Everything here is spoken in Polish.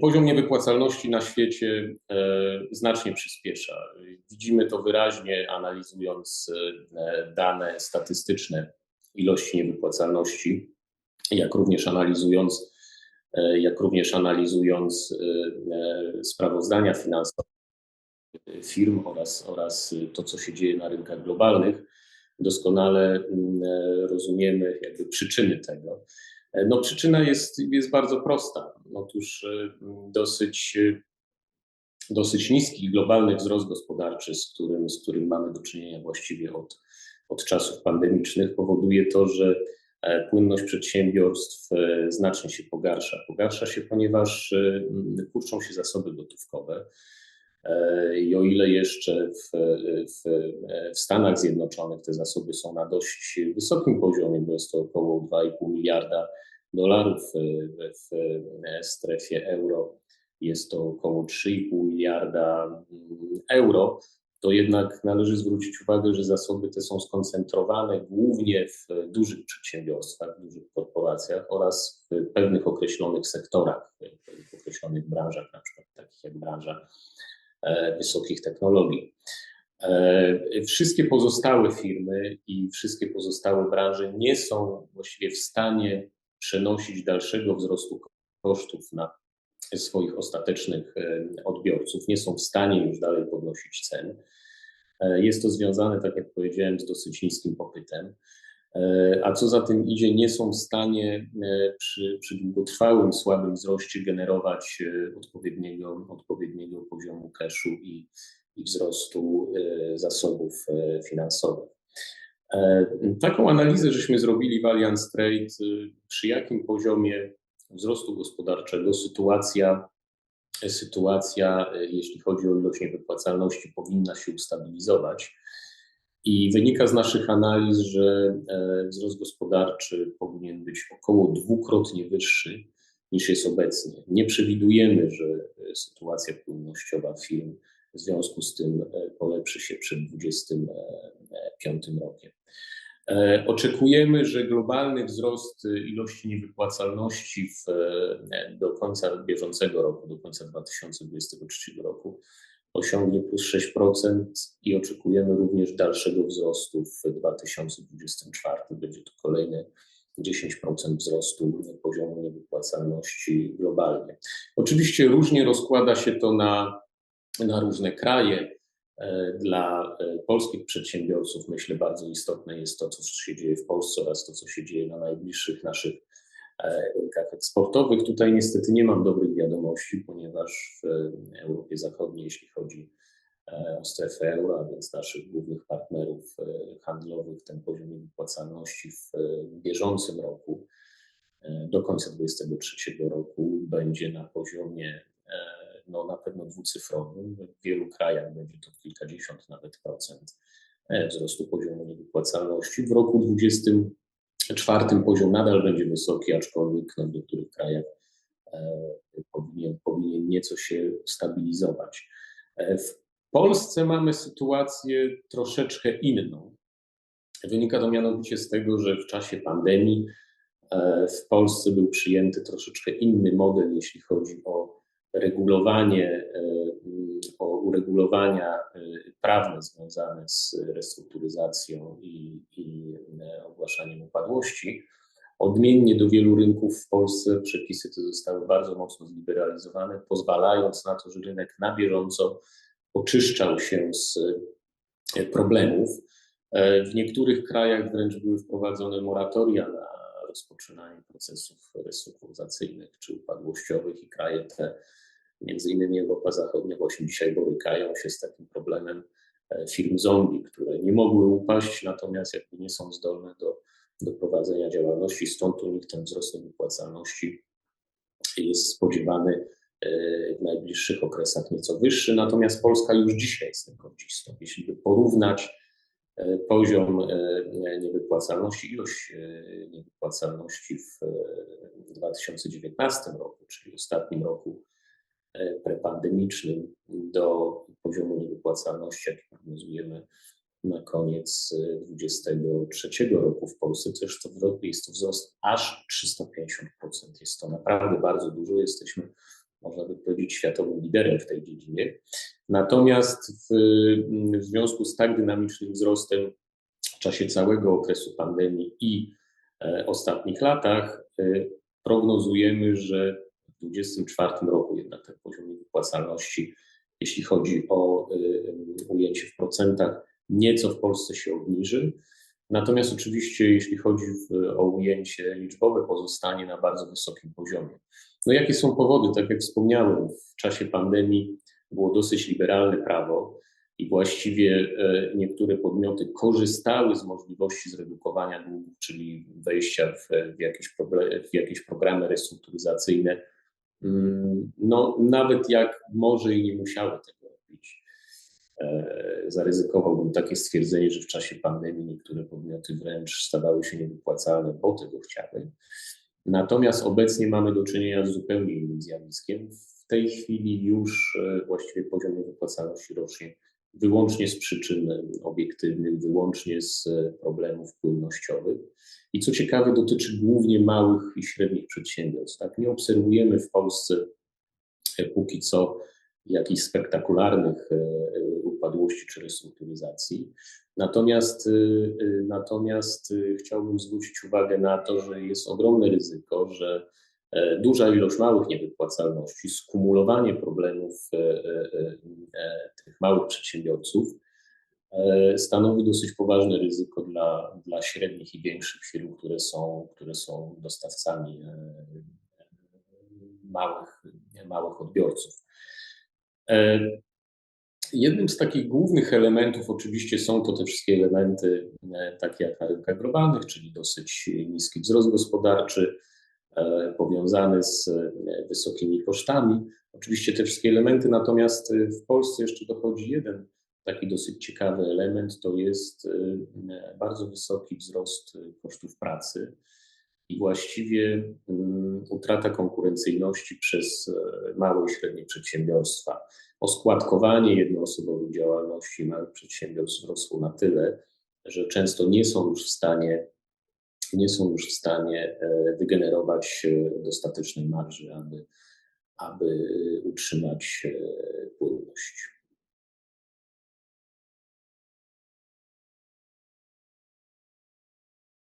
Poziom niewypłacalności na świecie e, znacznie przyspiesza. Widzimy to wyraźnie, analizując e, dane statystyczne ilości niewypłacalności, jak również analizując, e, jak również analizując sprawozdania finansowe firm oraz, oraz to, co się dzieje na rynkach globalnych. Doskonale mm, rozumiemy jakby przyczyny tego. No, przyczyna jest, jest bardzo prosta. Otóż e, dosyć, e, dosyć niski globalny wzrost gospodarczy, z którym, z którym mamy do czynienia właściwie od, od czasów pandemicznych, powoduje to, że e, płynność przedsiębiorstw znacznie się pogarsza. Pogarsza się, ponieważ kurczą się zasoby gotówkowe. I o ile jeszcze w, w, w, Stanach Zjednoczonych te zasoby są na dość wysokim poziomie, bo jest to około 2,5 miliarda dolarów w, w strefie euro, jest to około 3,5 miliarda mm, euro, to jednak należy zwrócić uwagę, że zasoby te są skoncentrowane głównie w dużych przedsiębiorstwach, w dużych korporacjach oraz w pewnych określonych sektorach, w określonych branżach, na przykład takich jak branża E, wysokich technologii. E, wszystkie pozostałe firmy i wszystkie pozostałe branże nie są właściwie w stanie przenosić dalszego wzrostu kosztów na swoich ostatecznych e, odbiorców, nie są w stanie już dalej podnosić cen. Jest to związane, tak jak powiedziałem, z dosyć niskim popytem. E, a co za tym idzie, nie są w stanie e, przy, przy długotrwałym, słabym wzroście generować e, odpowiedniego, odpowiedniego poziomu cashu i, i wzrostu zasobów finansowych. Taką analizę żeśmy zrobili w Allianz Trade, przy jakim poziomie wzrostu gospodarczego sytuacja, sytuacja, jeśli chodzi o ilość niewypłacalności, powinna się ustabilizować. I wynika z naszych analiz, że e, wzrost gospodarczy powinien być około dwukrotnie wyższy niż jest obecnie. Nie przewidujemy, że e, sytuacja płynnościowa firm w związku z tym e, polepszy się przed 2025 rokiem. Oczekujemy, że globalny wzrost ilości niewypłacalności w, do końca bieżącego roku, do końca 2023 roku osiągnie plus 6% i oczekujemy również dalszego wzrostu w 2024. Będzie to kolejne 10% wzrostu poziomu niewypłacalności globalnie. Oczywiście różnie rozkłada się to na, na różne kraje. E, dla e, polskich przedsiębiorców myślę bardzo istotne jest to, co się dzieje w Polsce oraz to, co się dzieje na najbliższych naszych rynkach eksportowych. Tutaj niestety nie mam dobrych wiadomości, ponieważ w Europie Zachodniej, jeśli chodzi e, o strefę euro, a więc naszych głównych partnerów e, handlowych, ten poziom wypłacalności w bieżącym roku do końca 2023 roku będzie na poziomie no, na pewno dwucyfrowym. W wielu krajach będzie to kilkadziesiąt nawet procent wzrostu poziomu niewypłacalności. W roku 2020 czwartym poziom nadal będzie wysoki, aczkolwiek no, w niektórych krajach e, powinien, powinien nieco się stabilizować. E, w Polsce mamy sytuację troszeczkę inną. Wynika to mianowicie z tego, że w czasie pandemii e, w Polsce był przyjęty troszeczkę inny model, jeśli chodzi o regulowanie, o uregulowania prawne związane z restrukturyzacją i, i ogłaszaniem upadłości. Odmiennie do wielu rynków w Polsce przepisy te zostały bardzo mocno zliberalizowane, pozwalając na to, że rynek na bieżąco oczyszczał się z e, problemów. E, w niektórych krajach wręcz były wprowadzone moratoria na rozpoczynanie procesów restrukturyzacyjnych czy upadłościowych i kraje te, między innymi Europa Zachodnia, właśnie dzisiaj borykają się z takim problemem e, firm zombie, które nie mogły upaść, natomiast jakby nie są zdolne do do prowadzenia działalności, stąd u nich ten wzrost niewypłacalności jest spodziewany e, w najbliższych okresach nieco wyższy, natomiast Polska już dzisiaj jest rekordzistą. Jeśli by porównać e, poziom niewypłacalności, ilość niewypłacalności w 2019 roku, czyli ostatnim roku prepandemicznym, do poziomu niewypłacalności, jaki prognozujemy na koniec 2023 y, roku w Polsce, też to jest to wzrost aż 350%. Jest to naprawdę bardzo dużo. Jesteśmy można by powiedzieć, światowym liderem w tej dziedzinie. Natomiast w, w związku z tak dynamicznym wzrostem w czasie całego okresu pandemii i e, ostatnich latach e, prognozujemy, że 2024 roku jednak ten poziom niewypłacalności, jeśli chodzi o e, ujęcie w procentach, nieco w Polsce się obniży. Natomiast oczywiście, jeśli chodzi o ujęcie liczbowe, pozostanie na bardzo wysokim poziomie. No jakie są powody? Tak jak wspomniałem, w czasie pandemii było dosyć liberalne prawo i właściwie e, niektóre podmioty korzystały z możliwości zredukowania długów, czyli wejścia w, jakieś, w jakieś programy restrukturyzacyjne, no, nawet jak może i nie musiały tego robić. E, zaryzykowałbym takie stwierdzenie, że w czasie pandemii niektóre podmioty wręcz stawały się niewypłacalne, bo tego chciały. Natomiast obecnie mamy do czynienia z zupełnie innym zjawiskiem. W tej chwili już e, właściwie poziom niewypłacalności rośnie wyłącznie z przyczyn obiektywnych, wyłącznie z e, problemów płynnościowych. I co ciekawe, dotyczy głównie małych i średnich przedsiębiorstw. Tak? Nie obserwujemy w Polsce póki co jakichś spektakularnych upadłości czy restrukturyzacji. Natomiast, natomiast chciałbym zwrócić uwagę na to, że jest ogromne ryzyko, że e, duża ilość małych niewypłacalności, skumulowanie problemów e, e, tych małych przedsiębiorców stanowi dosyć poważne ryzyko dla, dla średnich i większych firm, które są, które są dostawcami małych, małych odbiorców. Jednym z takich głównych elementów oczywiście są to te wszystkie elementy, e, takie jak na rynkach globalnych, czyli dosyć niski wzrost gospodarczy, e, powiązany z e, wysokimi kosztami. Oczywiście te wszystkie elementy, natomiast w Polsce jeszcze dochodzi jeden taki dosyć ciekawy element, to jest bardzo wysoki wzrost kosztów pracy i właściwie mm, utrata konkurencyjności przez małe i średnie przedsiębiorstwa oskładkowanie jednoosobowej działalności małych przedsiębiorstw wzrosło na tyle, że często nie są już w stanie, nie są już w stanie e, wygenerować e, dostatecznej marży, aby, aby utrzymać e, płynność.